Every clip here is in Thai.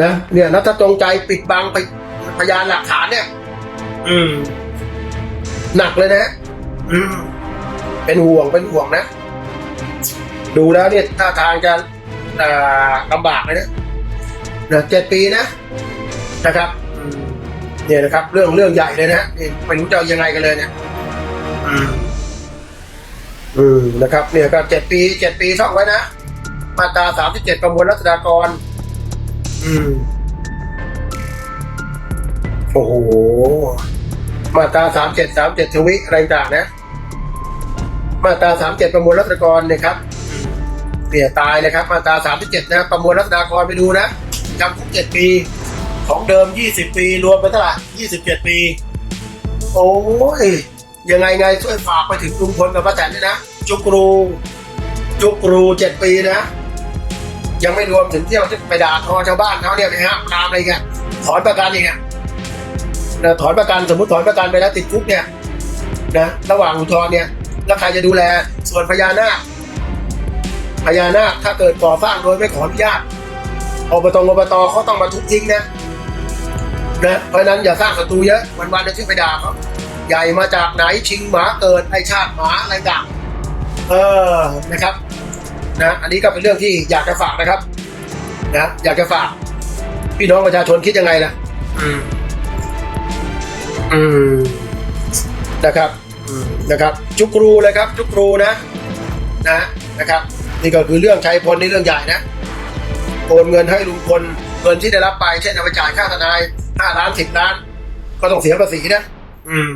นะเนี่ยแล้วถ้าจงใจปิดบังไปพยานหลักฐานเนี่ย อืม หนักเลยนะอืมเป็นห่วงเป็นห่วงนะ ดูแล้วเนี่ยท่าทางจะอ่าลำบากเลยนะนะเจ็ดปีนะนะครับอืมเนี่ยนะครับ เรื่องเรื่องใหญ่เลยนะนี่ไม่รู้จะเอายังไงกันเลยเนี่ยอืมอืมนะครับ เนี่ยก็เจ็ดปีเจ็ดปีท่องไว้นะมาตราสามสิบเจ็ดประมวลรัษฎากร อืมโอ้โห มาตราสามเจ็ดสามเจ็ดทวิอะไรต่างนะ มาตราสามเจ็ดประมวลรัษฎากรเนี่ยครับเนี่ยตายเลยครับ มาตราสามเจ็ดนะ ประมวลรัษฎากรไปดูนะจำคุกเจ็ดปี ของเดิมยี่สิบปี รวมเป็นเท่าไหร่ยี่สิบเจ็ดปี โอ้ย ยังไงไงช่วยฝากไปถึงลุงพลกับป้าแตนด้วยนะ จุกรู จุกรูเจ็ดปีนะ ยังไม่รวมถึงเที่ยวที่ไปด่าทอชาวบ้านเขาเนี่ยนะฮะตามอะไรเงี้ยถอนประกันอีกอะนะถอนประกันสมมติถอนประกันไปแล้วติดคุกเนี่ยนะระหว่างอุทธรณ์เนี่ยแล้วใครจะดูแลส่วนพญานาคพญานาคถ้าเกิดก่อสร้างโดยไม่ขออนุญาตอบตอบตเขาต้องมาทุบทิ้งนะนะเพราะนั้นอย่าสร้างศัตรูเยอะวันๆจะชื่อไปด่าเขาใหญ่มาจากไหนชิงหมาเกิดไอชาติหมาอะไรต่างเออนะครับ นะอันนี้ก็เป็นเรื่องที่อยากจะฝากนะครับนะอยากจะฝาก พี่น้องประชาชนคิดยังไงล่ะ อืม อืมนะครับอืมนะครับจุกรูเลยครับ จุกรูนะ นะนะครับ นี่ก็คือเรื่องชัยพลนี่เรื่องใหญ่นะโอนเงินให้ลุงพลเงินที่ได้รับไปเช่นเอาไปจ่ายค่าทนายห้าล้านสิบล้าน ก็ต้องเสียภาษีนะอืม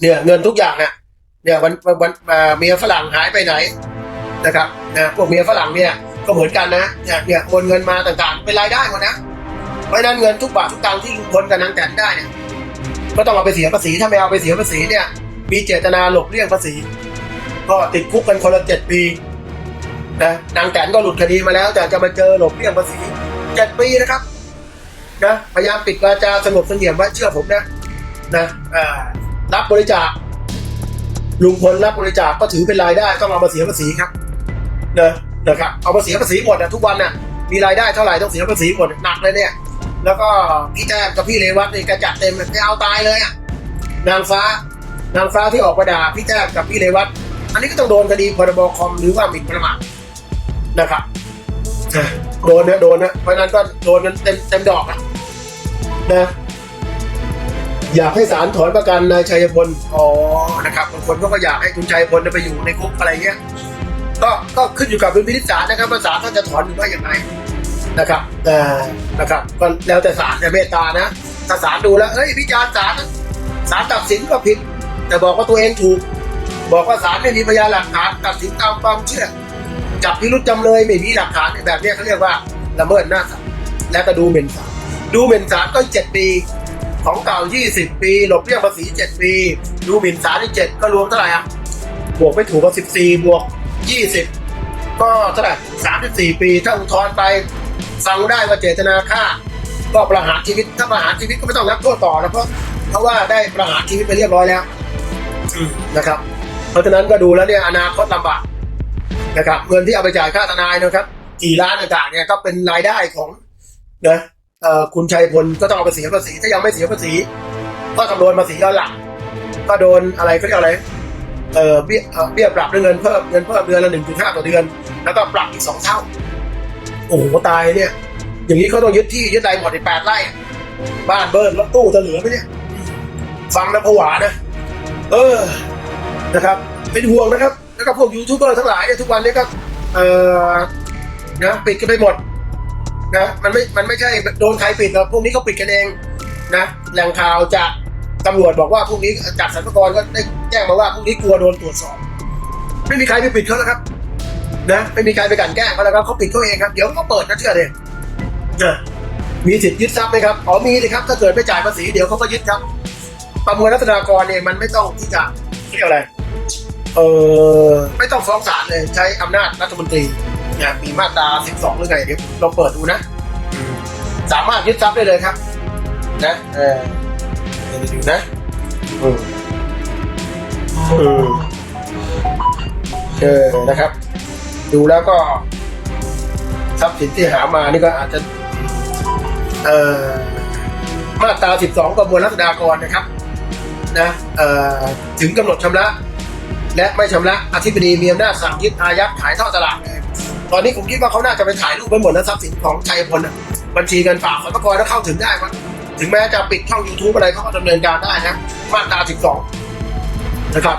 เนี่ย เงินทุกอย่างเนี่ยเนี่ยวันวันเมียฝรั่งหายไปไหน นะครับนะพวกเมียฝรั่งเนี่ยก็เหมือนกันนะเนี่ยเนี่ยโอนเงินมาต่างๆ เป็นรายได้หมดนะเพราะนั้นเงินทุกบาททุกตังค์ที่ลุงพลกับนางแตนได้เนี่ยก็ต้องเอาไปเสียภาษีถ้าไม่เอาไปเสียภาษีเนี่ย มีเจตนาหลบเลี่ยงภาษี ก็ติดคุกกันคนละเจ็ดปีนะนางแตนก็หลุดคดีมาแล้ว แต่จะมาเจอหลบเลี่ยงภาษีเจ็ดปีนะครับนะพยายามปิดวาจาสงบเสงี่ยมไว้เชื่อผมนะนะรับบริจาคลุงพลรับบริจาคก็ถือเป็นรายได้ต้องเอามาเสียภาษีครับ เนอะนะครับเอามาเสียภาษีหมดนะทุกวันน่ะมีรายได้เท่าไหร่ต้องเสียภาษีหมดหนักเลยเนี่ย แล้วก็พี่แต้มกับพี่เรวัตนี่กระจัดเต็มไม่เอาตายเลยอะนางฟ้านางฟ้าที่ออกมาด่าพี่แต้มกับพี่เรวัตอันนี้ก็ต้องโดนคดีพรบคอมหรือว่าหมิ่นประมาทนะครับโดนนะโดนนะเพราะนั้นก็โดนกันเต็มเต็มดอกอะนะอยากให้ศาลถอนประกันนายชัยพลอ๋อนะครับบางคนก็อยากให้คุณชัยพลไปอยู่ในคุกอะไรเงี้ย ก็ก็ขึ้นอยู่กับดุลพินิจศาลนะครับว่าศาลท่านจะถอนหรือไม่อย่างไรนะครับแต่นะครับก็แล้วแต่ศาลจะเมตตานะถ้าศาลดูแล้วเฮ้ยพิจารณาศาลศาลตัดสินก็ผิด แต่บอกว่าตัวเองถูก บอกว่าศาลไม่มีพยานหลักฐานตัดสินตามความเชื่อจับพิรุษจำเลยไม่มีหลักฐานแบบนี้เขาเรียกว่าละเมิดหน้าศาลและก็ดูหมิ่นศาลดูหมิ่นศาลก็เจ็ดปีของเก่า 20 ปี หลบเลี่ยงภาษี 7 ปี ดูหมิ่นศาลที่7ก็รวมเท่าไหร่อะ บวกไม่ถูกก็14 บวก 20ก็เท่าไหร่34ปี ถ้าอุทธรณ์ไปฟังได้ว่าเจตนาฆ่า ก็ประหารชีวิต ถ้าประหารชีวิตก็ไม่ต้องรับโทษต่อนะเพราะเพราะว่าได้ประหารชีวิตไปเรียบร้อยแล้วนะครับ เพราะฉะนั้นก็ดูแล้วเนี่ยอนาคตลำบากนะครับเงินที่เอาไปจ่ายค่าทนายนะครับกี่ล้านต่างๆเนี่ยก็เป็นรายได้ของนะคุณชัยพลก็ต้องเอาไปเสียภาษีถ้ายังไม่เสียภาษี ก็ต้องโดนภาษีย้อนหลังก็โดนอะไรเขาเรียกอะไร เอ่อเบี้ยเบี้ยปรับด้วยเงินเพิ่มเงินเพิ่มเดือนละหนึ่งจุดห้าต่อเดือน แล้วก็ปรับอีกสองเท่า โอ้โหตายเนี่ย อย่างนี้เขาต้องยึดที่ยึดไรหมดในแปดไร่บ้านเบิร์นรถตู้จะเหลือไหมเนี่ยฟังแล้วผวานะเออนะครับ เป็นห่วงนะครับ แล้วก็พวกยูทูบเบอร์ทั้งหลายเนี่ยทุกวันนี้ก็เออนะปิดกันไปหมดนะมันไม่มันไม่ใช่โดนใครปิดหรอกพวกนี้เขาปิดกันเองนะแหล่งข่าวจาก ตำรวจบอกว่าพวกนี้จากสรรพากรก็ได้แจ้งมาว่าพวกนี้กลัวโดนตรวจสอบ ไม่มีใครไปปิดเขาแล้วครับ นะไม่มีใครไปกันแกล้งเขาแล้วครับเขาปิดเขาเองครับเดี๋ยวเขาเปิดนะเชื่อเลยนะมีสิทธิ์ยึดทรัพย์ไหมครับอ๋อมีสิครับถ้าเกิดไม่จ่ายภาษีเดี๋ยวเขาก็ยึดครับ ประมวลรัษฎากรเนี่ยมันไม่ต้องที่จะเรียกอะไรเออไม่ต้องฟ้องศาลเลยใช้อำนาจรัฐมนตรีเนี่ยมีมาตรา 12 หรือไงเดี๋ยวลองเปิดดูนะ สามารถยึดทรัพย์ได้เลยครับ นะเออ เดี๋ยวดูนะอืมอืมเออนะครับ ดูแล้วก็ทรัพย์สินที่หามานี่ก็อาจจะ เอ่อมาตรา 12 ประมวลรัษฎากรนะครับ นะเอ่อถึงกำหนดชำระ และไม่ชำระอธิบดีมีอำนาจสั่งยึดอายัดขายทอดตลาดเลยตอนนี้ผมคิดว่าเขาน่าจะไปถ่ายรูปไปหมดแล้วทรัพย์สินของชัยพลน่ะบัญชีเงินฝากสรรพากรแล้วเข้าถึงได้มั้ง ถึงแม้จะปิดช่อง YouTube อะไรเขาก็ดำเนินการได้นะ มาตรา 12 นะครับ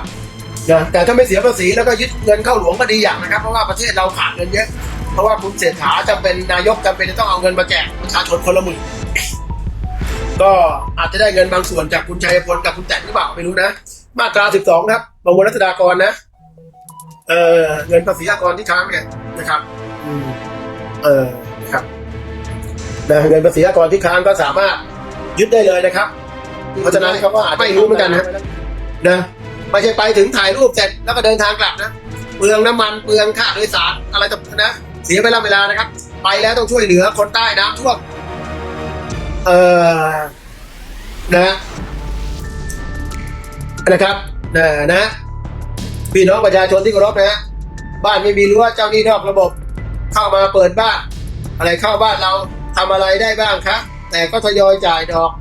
นะแต่ถ้าไม่เสียภาษีแล้วก็ยึดเงินเข้าหลวงก็ดีอย่างนะครับ เพราะว่าประเทศเราขาดเงินเยอะ เพราะว่าคุณเศรษฐาจำเป็นนายกจำเป็นจะต้องเอาเงินมาแจกประชาชนคนละหมื่นก็อาจจะได้เงินบางส่วนจากคุณชัยพลกับคุณแต่งหรือเปล่าไม่รู้นะ มาตรา 12 ครับประมวลรัษฎากรนะเออเงินภาษีอากรที่ค้างเนี่ยนะครับเออครับนะเงินภาษีอากรที่ค้างก็สามารถ ยึดได้เลยนะครับ เพราะฉะนั้นเขาก็อาจจะไม่รู้เหมือนกันนะนะไม่ใช่ไปถึงถ่ายรูปเสร็จแล้วก็เดินทางกลับนะเปลืองน้ำมันเปลืองค่าโดยสารอะไรต่างๆนะเสียเวลาเวลานะครับ ไปแล้วต้องช่วยเหลือคนใต้น้ำท่วมเออนะนะครับนะนะพี่น้องประชาชนที่เคารพนะฮะบ้านไม่มีรั้วเจ้าหนี้นอกระบบ เข้ามาเปิดบ้าน อะไรเข้าบ้านเราทำอะไรได้บ้างครับ แต่ก็ทยอยจ่ายดอก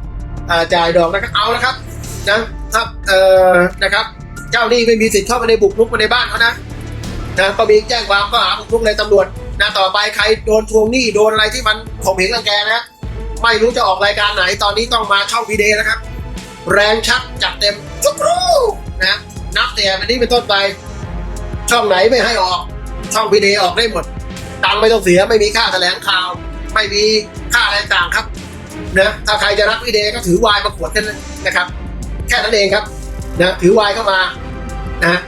อ่าจ่ายดอกนะครับเอาละครับนะครับเอ่อนะครับ เจ้าหนี้ไม่มีสิทธิ์เข้ามาในบุกรุกมาในบ้านเขานะนะก็มีแจ้งความก็หาบุกรุกในตำรวจนะต่อไปใครโดนทวงหนี้โดนอะไรที่มันข่มเหงรังแกนะไม่รู้จะออกรายการไหนตอนนี้ต้องมาช่องพีเดนะครับ แรงชักจัดเต็มจุกรูนะนับแต่วันนี้เป็นต้นไป ช่องไหนไม่ให้ออก ช่องพีเดออกได้หมดตังไม่ต้องเสียไม่มีค่าแถลงข่าว ไม่มีค่าอะไรต่างครับ นะถ้าใครจะรักพีเดก็ถือวน์มาขวดกันนะครับ แค่นั้นเองครับนะถือวน์เข้ามานะ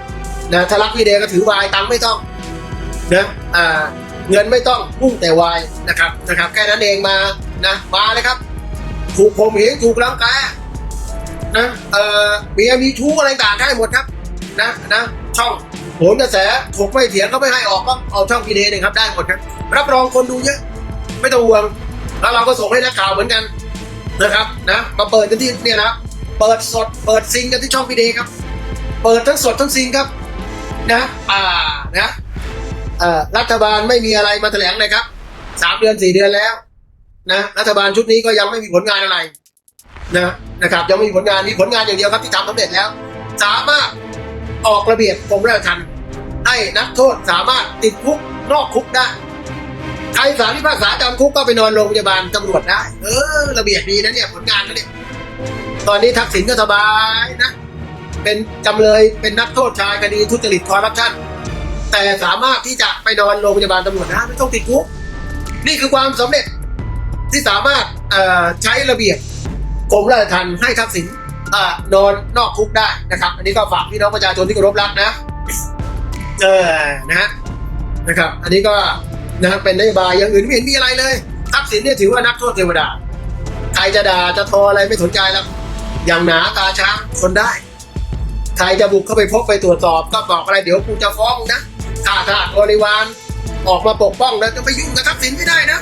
นะถ้ารักพีเดก็ถือวน์ตังไม่ต้องนะอ่าเงินไม่ต้องพุ่งแต่วน์นะครับนะครับ แค่นั้นเองมานะมาเลยครับ ถูกผมเหงถูกรังแกนะเอ่อเมียมีชู้อะไรต่างได้หมดครับนะนะช่องโหนกระแสถกไม่เถียงก็ไม่ให้ออกก็เอาช่องพีเดเนี่ยครับได้หมดครับ รับรองคนดูเยอะ ไม่ต้องห่วง แล้วเราก็ส่งให้นักข่าวเหมือนกันนะครับนะมาเปิดกันที่เนี่ยนะเปิดสดเปิดซิงกันที่ช่องพีเดครับ เปิดทั้งสดทั้งซิงครับนะอ่านะรัฐบาลไม่มีอะไรมาแถลงเลยครับสามเดือนสี่เดือนแล้วนะรัฐบาลชุดนี้ก็ยังไม่มีผลงานอะไรนะนะครับยังไม่มีผลงานมีผลงานอย่างเดียวครับที่ทำสำเร็จแล้ว สามารถออกระเบียบกรมราชทัณฑ์ให้นักโทษสามารถติดคุกนอกคุกได้ ใครสารพิพากษาจำคุกก็ไปนอนโรงพยาบาลตำรวจได้ เออ ระเบียบดีนะเนี่ยผลงานนะเนี่ย ตอนนี้ทักษิณก็สบายนะ เป็นจำเลยเป็นนักโทษชายคดีทุจริตคอร์รัปชันแต่สามารถที่จะไปนอนโรงพยาบาลตำรวจได้ไม่ต้องติดคุก นี่คือความสำเร็จที่สามารถใช้ระเบียบกรมราชทัณฑ์ให้ทักษิณนอนนอกคุกได้นะครับ อันนี้ก็ฝากพี่น้องประชาชนที่เคารพรักนะ เออนะฮะนะครับ อันนี้ก็ นะเป็นนโยบายอย่างอื่นไม่เห็นมีอะไรเลยทักษิณเนี่ยถือว่านักโทษเทวดา ใครจะด่าจะทออะไรไม่สนใจแล้ว อย่างหนาตาช้างทนได้ ใครจะบุกเข้าไปพบไปตรวจสอบก็บอกอะไรเดี๋ยวกูจะฟ้องนะข้าทาสบริวารออกมาปกป้องแล้วจะไปยุ่งกับทักษิณไม่ได้นะ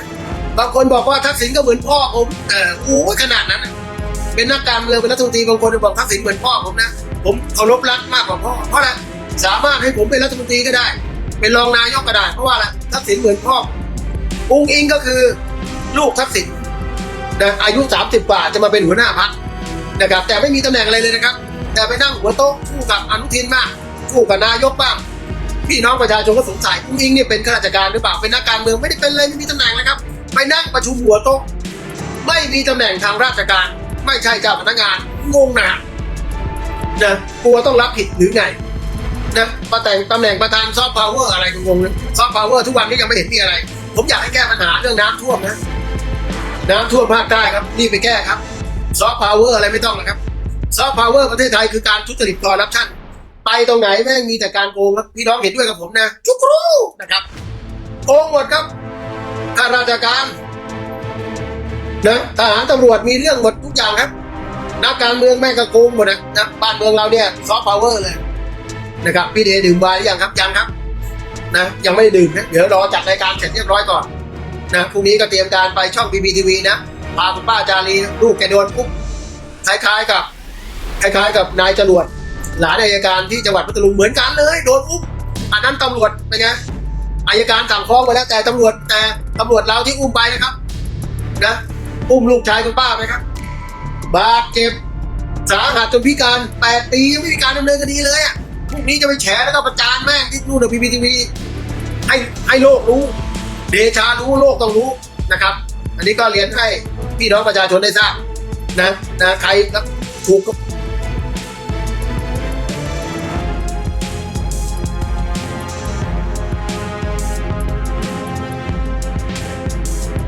บางคนบอกว่าทักษิณก็เหมือนพ่อผมเออโอ้ขนาดนั้น เป็นนักการเมืองเป็นรัฐมนตรีบางคนบอกทักษิณเหมือนพ่อผมนะ ผมเคารพรักมากกว่าพ่อเพราะอะไรสามารถให้ผมเป็นรัฐมนตรีก็ได้ เป็นรองนายกก็ได้เพราะว่าอะไรทักษิณเหมือนพ่ออุ้งอิงก็คือลูกทักษิณนะอายุ 30 กว่าจะมาเป็นหัวหน้าพรรคนะครับ แต่ไม่มีตำแหน่งอะไรเลยนะครับ แต่ไปนั่งหัวโต๊ะคู่กับอนุทินบ้างคู่กับนายกบ้างพี่น้องประชาชนก็สงสัยอุ้งอิงเนี่ยเป็นข้าราชการหรือเปล่าเป็นนักการเมืองไม่ได้เป็นเลยไม่มีตำแหน่งนะครับ ไปนั่งประชุมหัวโต๊ะไม่มีตำแหน่งทางราชการ ไม่ใช่เจ้าพนักงานงงนะนะกลัวต้องรับผิดหรือไง นะมาแต่งตำแหน่งประธานซอฟต์พาวเวอร์อะไรงงๆนะซอฟต์พาวเวอร์ทุกวันนี้ยังไม่เห็นมีอะไร ผมอยากให้แก้ปัญหาเรื่องน้ำท่วมนะ น้ำท่วมภาคใต้ครับรีบไปแก้ครับซอฟต์พาวเวอร์อะไรไม่ต้องนะครับซอฟต์พาวเวอร์ประเทศไทยคือการทุจริตคอร์รัปชันไปตรงไหนแม่งมีแต่การโกงครับพี่น้องเห็นด้วยกับผมนะจุกรูนะครับโกงหมดครับข้าราชการนะทหารตำรวจมีเรื่องหมดทุกอย่างครับนักการเมืองแม่งก็โกงหมดนะนะบ้านเมืองเราเนี่ยซอฟต์พาวเวอร์เลย นะครับพี่เดดื่มไวน์หรือยังครับยังครับนะยังไม่ได้ดื่มนะเดี๋ยวรอจัดรายการเสร็จเรียบร้อยก่อนนะพรุ่งนี้ก็เตรียมการไปช่องบีบีทีวีนะพาคุณป้าจารีลูกแกโดนปุ๊บคล้ายๆกับคล้ายๆกับนายจรวดหลานอายการที่จังหวัดพัทลุงเหมือนกันเลยโดนปุ๊บอันนั้นตำรวจเป็นไงอายการสั่งฟ้องไปแล้วแต่ตำรวจแต่ตำรวจเราที่อุ้มไปนะครับนะอุ้มลูกชายคุณป้าไปครับ บาดเจ็บสาหัสจนพิการแปดปียังไม่มีการดำเนินคดีเลยอะ พวกนี้จะไปแฉแล้วก็ประจานแม่งที่นู่นในพีพีทีวีให้ให้โลกรู้ เดชารู้โลกต้องรู้นะครับ อันนี้ก็เรียนให้พี่น้องประชาชนได้ทราบนะนะใครถูก